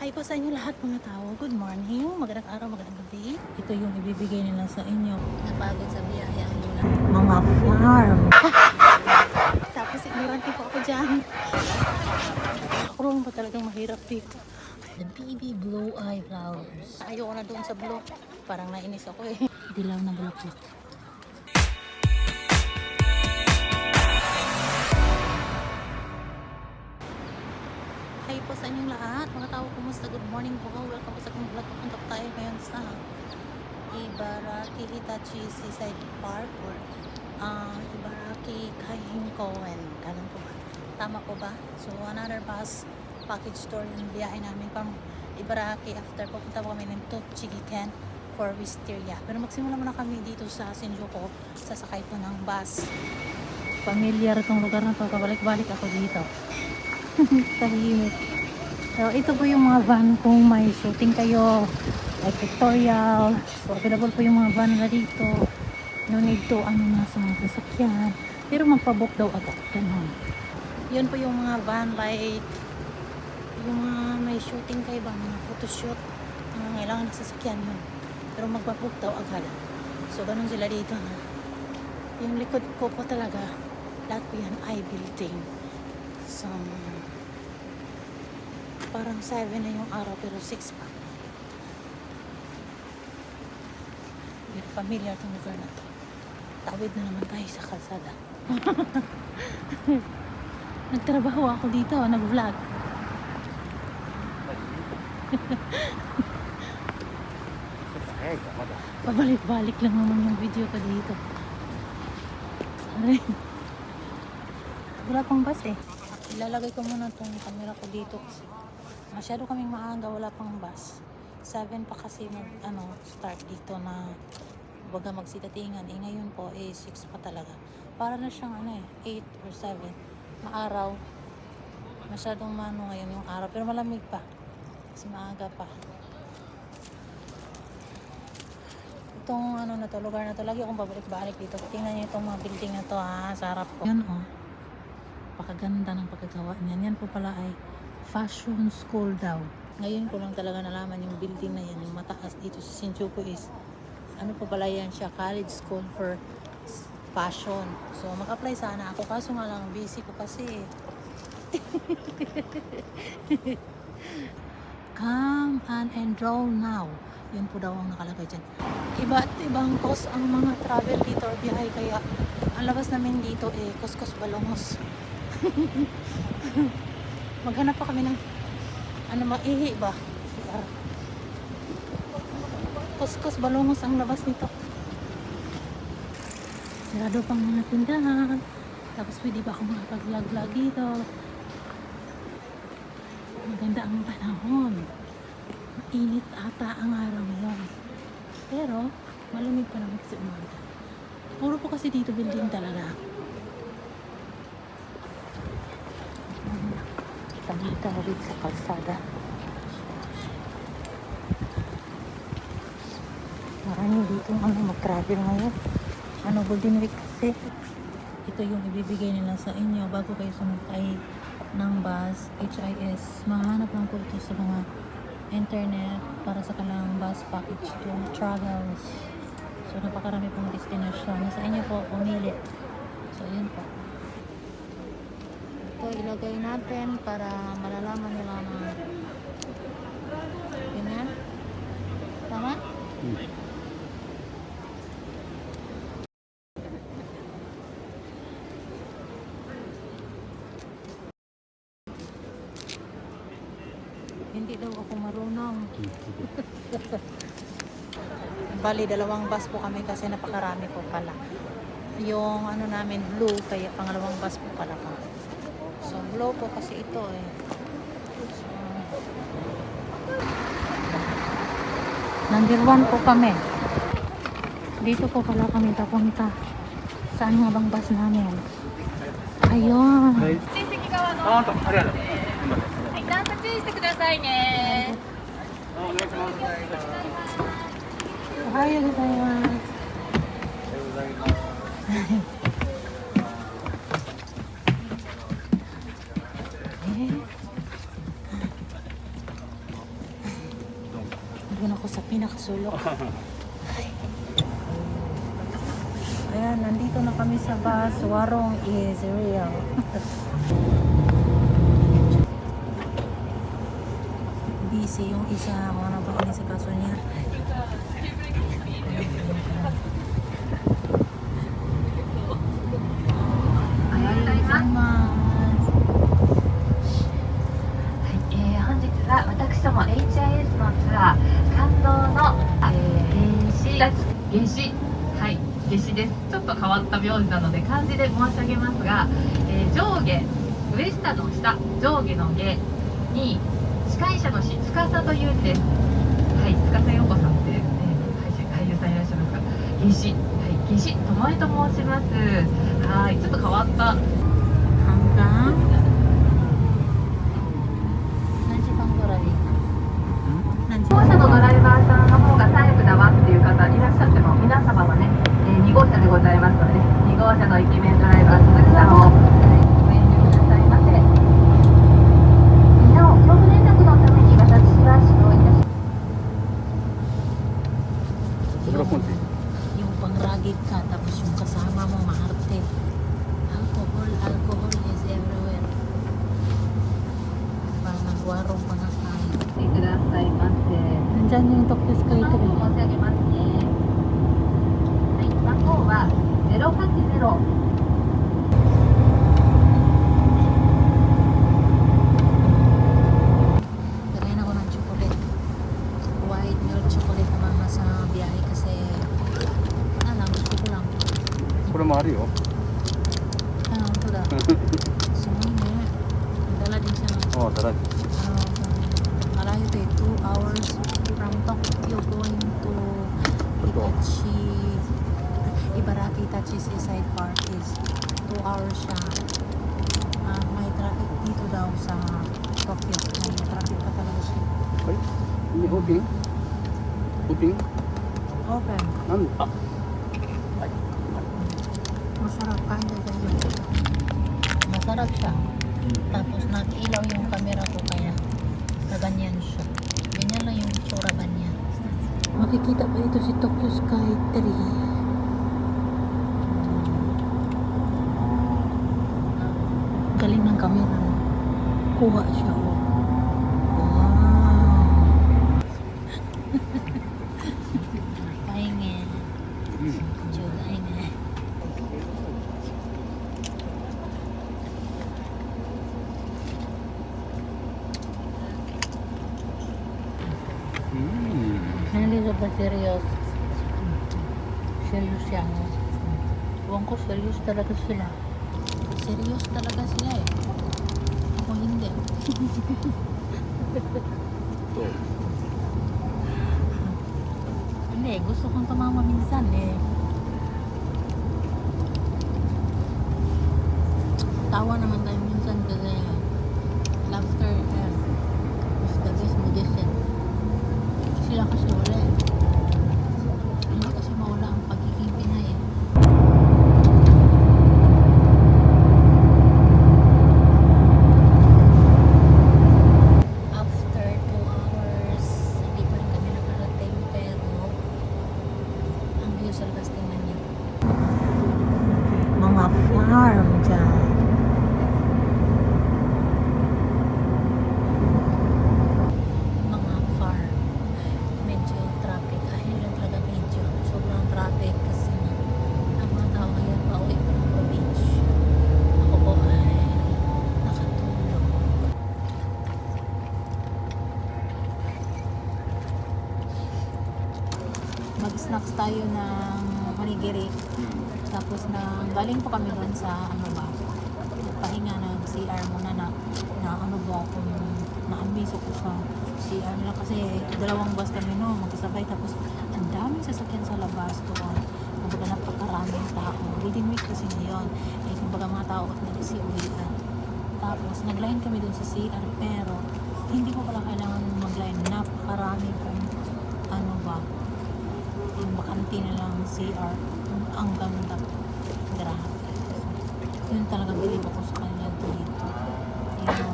Hi po sa inyo lahat mga tao. Good morning, magandang araw, magandang gabi. Ito yung ibibigay nila sa inyo. Napagod sa biyahe ang mula. Mga farm. Tapos ignorante po ako dyan. Rin ba talagang mahirap dito? The baby blue eye flowers. Ayoko na doon sa blue. Parang nainis ako eh. Dilaw na bulaklak. Sa inyong lahat. Mga tao, kumusta? Good morning po. Welcome po sa aking vlog. Pupunta tayo ngayon sa Ibaraki Hitachi Seaside Park or uh, Ibaraki Kahinkoen. Ganun po ba? Tama po ba? So, another bus package tour yung biyahe namin from Ibaraki after pupunta po kami ng Tochigiken for Wisteria. Pero magsimula muna kami dito sa Shinjuku. Sasakay po ng bus. Familiar itong lugar na to. Kabalik-balik ako dito. tahimik. So, ito po yung mga van kung may shooting kayo, like pictorial. So, available po yung mga van na dito. No need to, ano na sa mga sasakyan. Pero magpabook daw agad. Ganun. Yun po yung mga van like yung mga may shooting kayo ba, mga photoshoot. Mga kailangan na sasakyan yun. Pero magpabook daw agad. So, ganun sila dito na. Yung likod ko po talaga, lahat po yan I building. So, parang 7 na yung araw pero 6 pa. Very familiar itong lugar na to. Tawid na naman tayo sa kalsada. Nagtrabaho ako dito, nag-vlog. Pabalik-balik lang naman yung video ko dito. Aray. Wala pang bus eh. Ilalagay ko muna tong camera ko dito kasi masyado kaming maaga, wala pang bus. 7 pa kasi mag, ano, start dito na baga magsitatingan. Eh ngayon po eh 6 pa talaga. Para na siyang ano eh, 8 or 7. Maaraw. Masyadong mano ngayon yung araw. Pero malamig pa. Kasi maaga pa. Itong ano na to, lugar na to, lagi akong babalik-balik dito. Tingnan niyo itong mga building na to ha, sa harap ko. Yan oh napakaganda ng pagkagawa niyan. Yan po pala ay fashion school daw. Ngayon ko lang talaga nalaman yung building na yan, yung mataas dito sa Shinjuku is ano po pala yan siya, college school for fashion. So mag-apply sana ako kaso nga lang busy ko kasi. Come and enroll now. Yun po daw ang nakalagay dyan. Iba't ibang cost ang mga travel dito or biyahe kaya ang labas namin dito eh Kuskus Balongos. Maghanap pa kami ng ano maihi ba? Kuskus Balongos ang labas nito. Sarado pang mga tindahan. Tapos pwede ba ako makapag-vlog-vlog dito? Maganda ang panahon. Mainit ata ang araw ngayon. Pero, malamig pa naman kasi umaga. Puro po kasi dito building talaga. Tawid sa kalsada. Marami dito ano mag-travel ngayon. Ano Golden Week kasi. Ito yung ibibigay nila sa inyo bago kayo sumakay ng bus, HIS. Mahanap lang po ito sa mga internet para sa kalang bus package to travels. So, napakarami pong destination. Nasa inyo po, pumili. So, yun po. Ito, ilagay natin para malalaman nila na ganyan. Tama? Hindi daw ako marunong. Bali, dalawang bus po kami kasi napakarami po pala. Yung ano namin, blue, kaya pangalawang bus po pala kami So, blue po kasi ito eh. So, number one po kami. Dito po pala kami papunta. Saan nga bang bus namin? Ayun. あ、本当、ありがとう。はい、段差注意してくださいね。 おはようございます。 pinakasulok. Ayan, nandito na kami sa bus. Warong is real. Busy yung isa. Mga napakain sa kaso niya. なので漢字で申し上げますが、えー上下上下の下上下の下に司会者の司司という字です。はい司陽子さんって、えー、俳優俳優さんいらっしゃいますか夏至はい夏至ともえと申します。はいちょっと変わった。rin. 2号車のドライバーさんの方がタイプだわっていう方いらっしゃっても皆様はね、えー2号車でございますので、2号車のイケメンドライバー鈴木さんを、これもあるよ。 ano ito da so hindi dala din siya ng ああ、だら。 ano, malayo to eh, 2 hours from Tokyo going to Itachi Ibaraki Itachi Seaside Park is 2 hours siya Ah, may traffic dito daw sa Tokyo may traffic pa talaga siya はい。にオープン。オープン。 open な Masarap siya. Tapos nag-ilaw yung camera ko kaya na ganyan siya. Ganyan lang yung tsura ba niya. Makikita pa ito si Tokyo Sky 3 galing ng camera kuha siya oh. wow pahinga うん。July na. Hindi ka ba serious? Serious siya, no? Ewan ko, serious talaga sila. Serious talaga sila eh. Ako hindi. Hindi, gusto kong tumama minsan eh. Tawa naman tayo minsan kasi laughter is, is the best medicine. Sila kasi wala eh. Hindi kasi mawala ang pagiging Pinay eh. After 2 hours, hindi pa rin kami nakarating pero ang view sa labas tingnan niyo. Mga farm dyan. Mga farm. Medyo traffic. Ay, yun lang talaga medyo. Sobrang traffic kasi na ang mga tao ngayon pauwi pa ng province. Ako po ay nakatulog. Mag-snacks tayo ng onigiri. うん。Tapos na galing po kami doon sa ano ba, pahinga ng CR muna na, na ano ba kung naambiso ko sa CR nila kasi dalawang bus kami no, magkasabay tapos ang daming sasakyan sa labas doon. Kumbaga napakaraming tao. Golden week kasi ngayon. Eh, kumbaga mga tao nagsisiuwian. Tapos nagline kami doon sa CR pero hindi ko pala kailangan mag-line. Napakarami kong ano ba, yung bakante na lang CR. Ang ganda. Grabe. Yun talaga bilib ako sa kanila dito. Yan.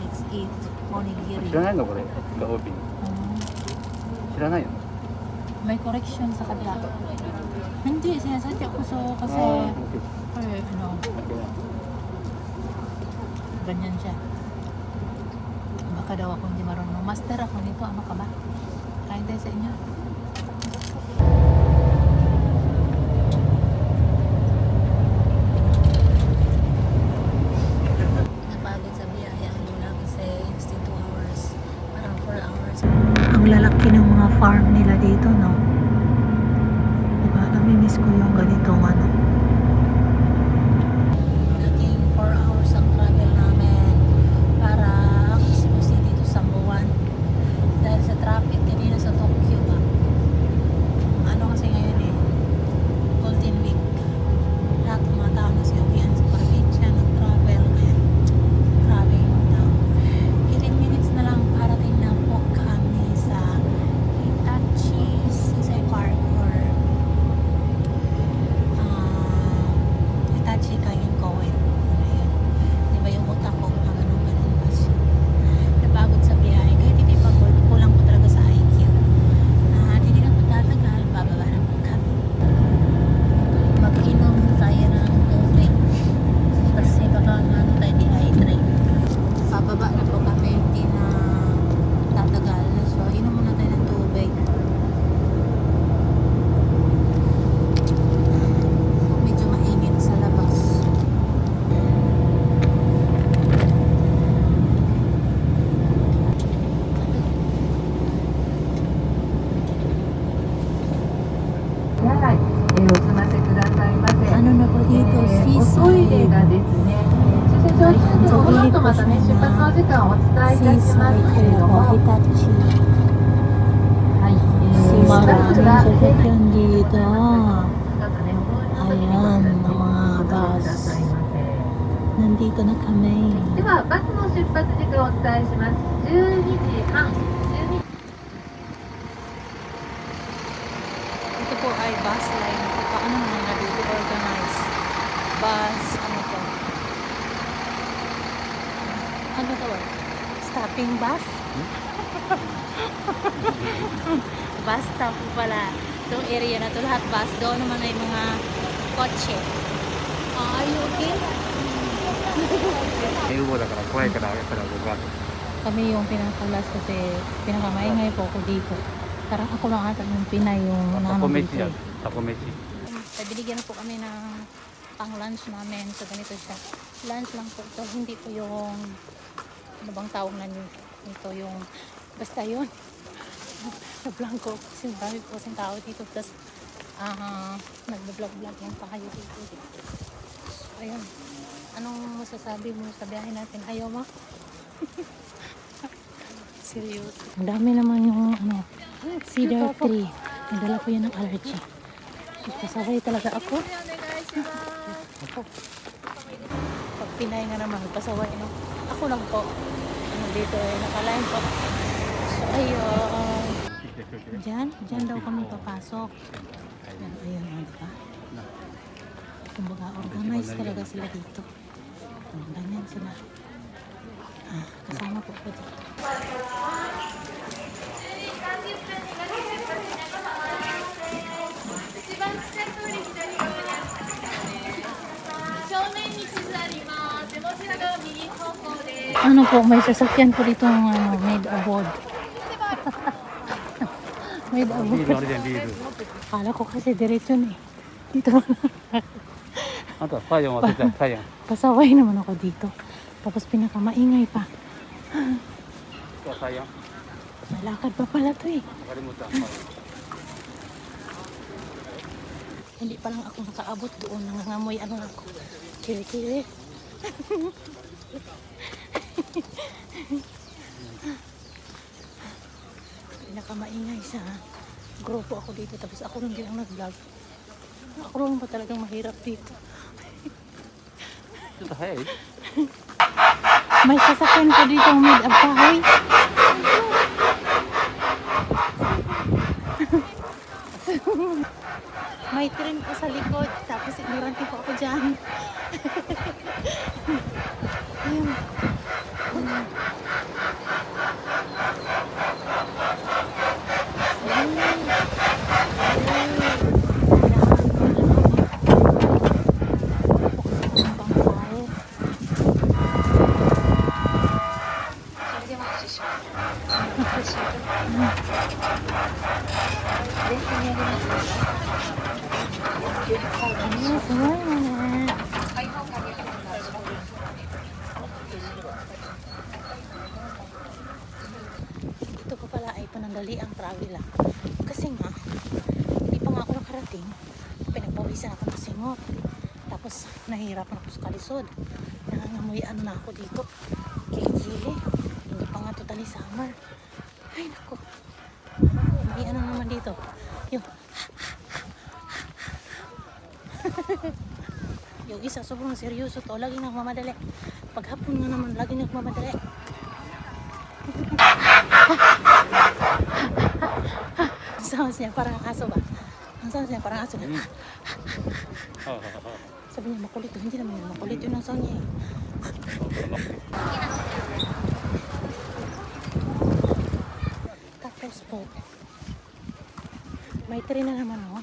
Let's eat onigiri. 知らないのこれ。がオープン。 Mm. 知らないよ May correction sa kabila. Hindi, sinasadya ko so kasi ああ OK eh, ano, OK ganyan siya. Baka daw ako hindi marunong. Master ako nito, ano ka ba? Try tayo sa inyo. 出発時間をお伝えします。12時半、12 Ito po ay bus line. Paano naman na dito organize? Bus, ano to? Ano to? Stopping bus? bus stop po pala. Itong area na to lahat bus. Doon naman ay mga kotse. Ah, are you okay? 英語だから怖いからやっぱり僕は Kami yung pinakalas kasi pinakamaingay po ako dito. Parang ako lang ata yung Pinay yung タ naano コ飯 dito. やタコ飯 So, binigyan po kami ng pang lunch namin. So, ganito siya. Lunch lang po ito. Hindi po yung ano bang tawag na nyo? Ito yung basta yun. na blanco. Kasi marami po kasing tao dito. Tapos, ah nagbe-vlog-vlog yan pa kayo dito. So, ayun. Anong masasabi mo sa biyahe natin? Ayaw mo? Seryoso. Ang dami naman yung ano, cedar tree. Nadala ko yan ng allergy. Pasaway talaga ako. ako. Pag pinay nga naman, pasaway. No? Ako lang po. Ano dito eh, nakaline po. So, ayun. Diyan, diyan daw kami papasok. Ayun, ayun, oh, diba? Kumbaga, organized talaga sila dito. Oh, ganyan sila. Ah, kasama po ko dito. Ano po, may sasakyan po dito ng ano, made abroad. made abroad. Akala ko kasi diretsyon eh. Dito Ito, sayang. Pa- sayang. sayang. Pasaway naman ako dito. Tapos pinakamaingay pa. Ito, sayang. Malakad pa pala to eh. Nakalimutan. Hindi pa lang ako nakaabot doon. Nangangamoy ano ako. Kili-kili. Pinakamaingay sa grupo ako dito. Tapos ako lang din ang nag-vlog. Ako lang ba talagang mahirap dito? What the heck? May sasakyan ko dito ang mid up kahoy. May trim ko sa likod. Tapos ignorante ko ako dyan. Ayun. Ito ko pala ay panandali ang travel ah. Kasi nga, hindi pa nga ako nakarating. Pinagpawisan ako ng singot. Tapos nahihirapan ako sa kalisod. Nangangamoy ano na ako dito. Kilikili. Hindi pa nga totally summer. Ay nako. May ano naman dito. Yung yung isa sobrang seryoso to. Lagi nagmamadali. Pag hapon nga naman, lagi nagmamadali. Ang sounds niya parang aso ba? Ang sounds niya parang aso. Sabi niya makulit. Hindi naman yun makulit. Yun ang sound niya eh. Tapos po, may train na naman, oh.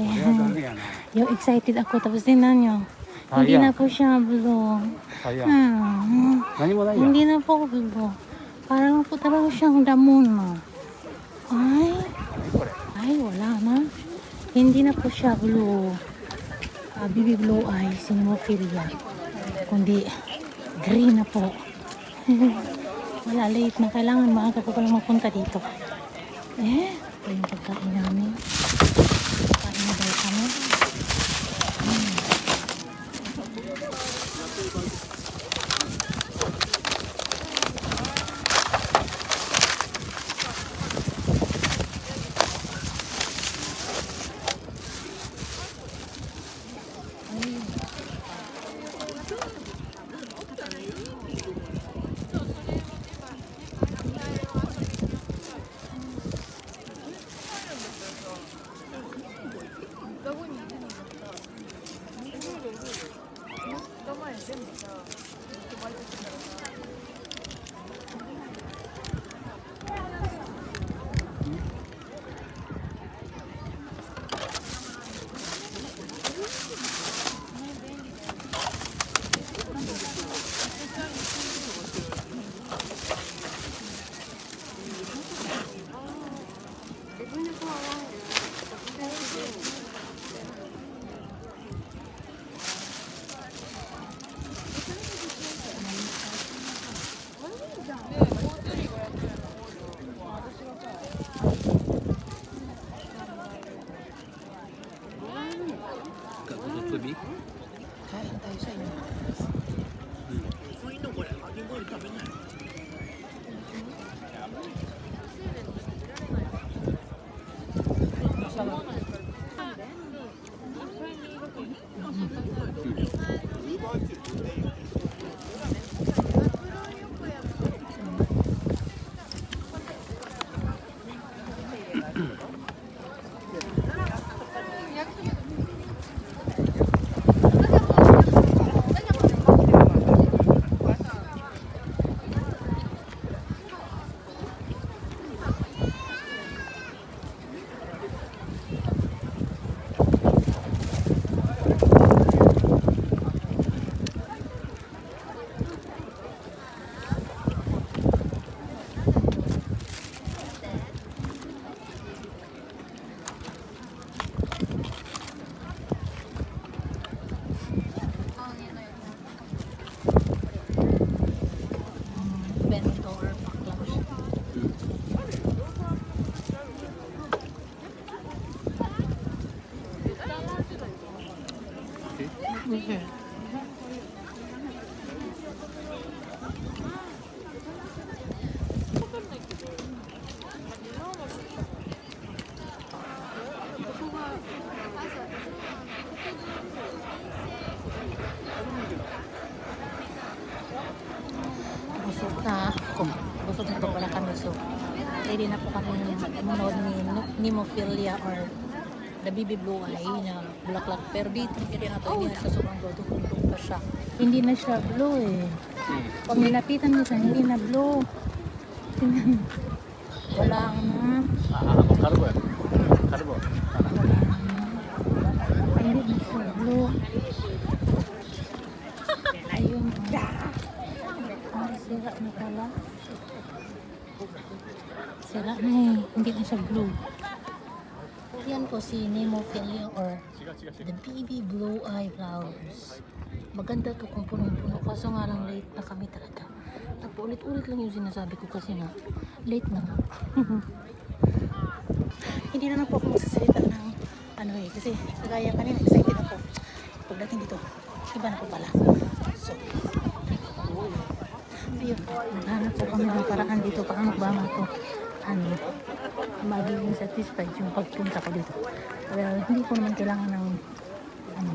Ayan. Yo, excited ako. Tapos din na nyo. Hindi na po siya bulong. Ah, hindi na po ako bulong. Parang po talaga siyang damon, no? Ay. Ay, wala na. Hindi na po siya blue. Uh, baby blue ay sinimophilia. Kundi green na po. wala, late na. Kailangan maaga po palang mapunta dito. Eh, ito yung pagkain namin. Kain na daw kami. nemophilia or the nabibi blue eye na bulaklak. Pero dito, kaya nga to, hindi na oh. siya sobrang blue. Dukundong pa siya. Hindi na siya blue eh. Hmm. Pag nilapitan mo siya, hindi na blue. Tingnan. Wala na. Ah, ako karbo eh. Karbo. Hindi na siya blue. Ayun. Ay, sira na pala. Sira na eh. Hindi na siya blue. Yan po si Nemophilia or the baby blue eye flowers. Maganda to kung punong-puno. Kaso nga lang late na kami talaga. Napulit-ulit lang yung sinasabi ko kasi nga late na. Hindi na lang po ako magsasalita ng ano eh. Kasi kagaya kanina excited ako. Pagdating dito, iba na po pala. So, ayun. Naghanap po kami ng paraan dito. Paano ba to ano, magiging satisfied yung pagpunta ko dito. Well, hindi ko naman kailangan ng ano,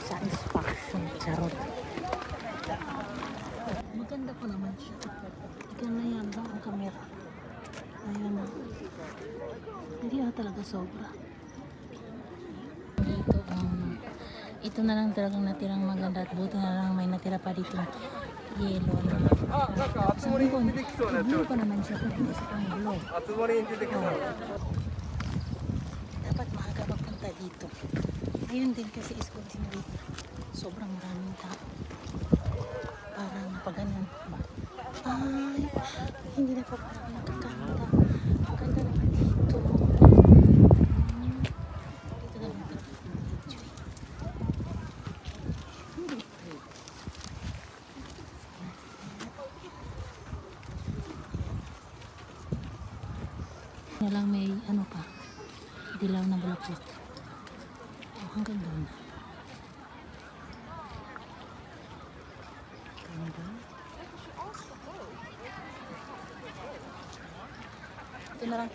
satisfaction. Charot. Maganda po naman siya. Ikaw na yan ba ang camera? Ayun na. Hindi na talaga sobra. Dito, um, ito na lang talagang natirang maganda at buti na lang may natira pa dito yelo. Ah, naka, atsumori hindi dekiso na. Hindi pa naman siya pagpunta sa Pangulo. Atsumori hindi dekiso. Oh. Dapat maaga magpunta dito. Ngayon din kasi is continuity. Sobrang maraming tao. Parang pag ganun. Ay, hindi na pa pala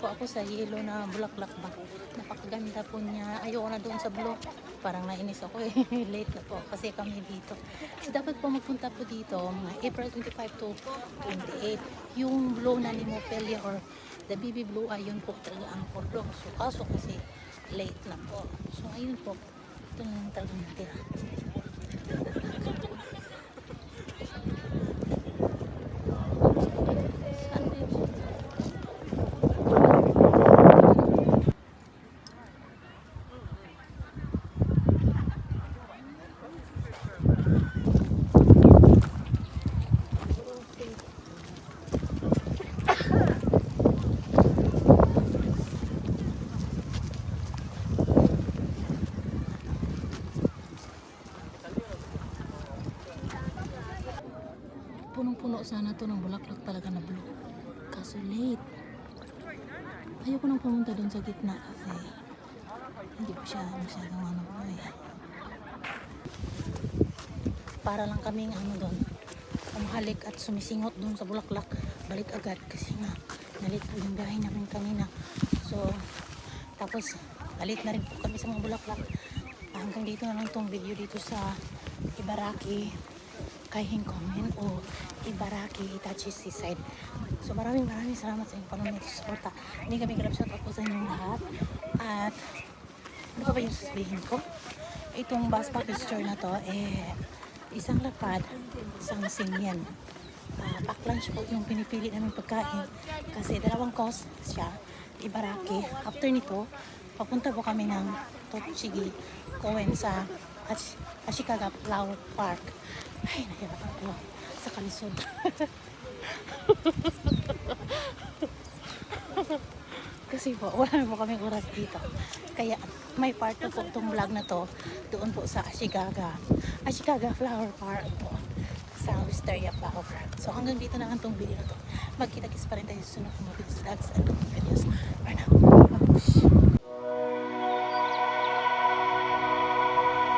po ako sa yellow na bulaklak ba. Napakaganda po niya. Ayoko na doon sa blue. Parang nainis ako eh. Late na po kasi kami dito. So dapat po magpunta po dito mga April 25 to 28. Yung blue na Limophilia or the baby blue ayun po talaga ang polo. So kaso kasi late na po. So ayun po. Ito na lang talaga natira. Punong-puno sana to ng bulaklak talaga na blue. Kaso late. Ayoko nang pumunta doon sa gitna kasi hindi po siya masyadong ano po eh. Para lang kaming ano doon, umhalik at sumisingot doon sa bulaklak. Balik agad kasi nga nalit po yung biyahe namin kanina. So, tapos nalit na rin po kami sa mga bulaklak. Hanggang dito na lang tong video dito sa Ibaraki Kaihing Komen o Ibaraki Itachi Seaside. So maraming maraming salamat sa inyong panonood sa suporta. Hindi kami shout out po sa inyong lahat. At ano ba yung sasabihin ko? Itong bus package tour na to, eh, isang lapad, isang singyan. Uh, pack lunch po yung pinipili namin pagkain. Kasi dalawang cost siya, Ibaraki. After nito, papunta po kami ng Tochigi Koen sa Ash Ashikaga Flower Park. Ay, nahirapan ko sa kalisod. Kasi po, wala po kaming oras dito. Kaya may part po itong vlog na to doon po sa Ashikaga. Ashikaga Flower Park po sa Wisteria Flower. So hanggang dito na lang itong video na to. Magkita-kits pa rin tayo sa sunod mga videos, vlogs, and videos. For now.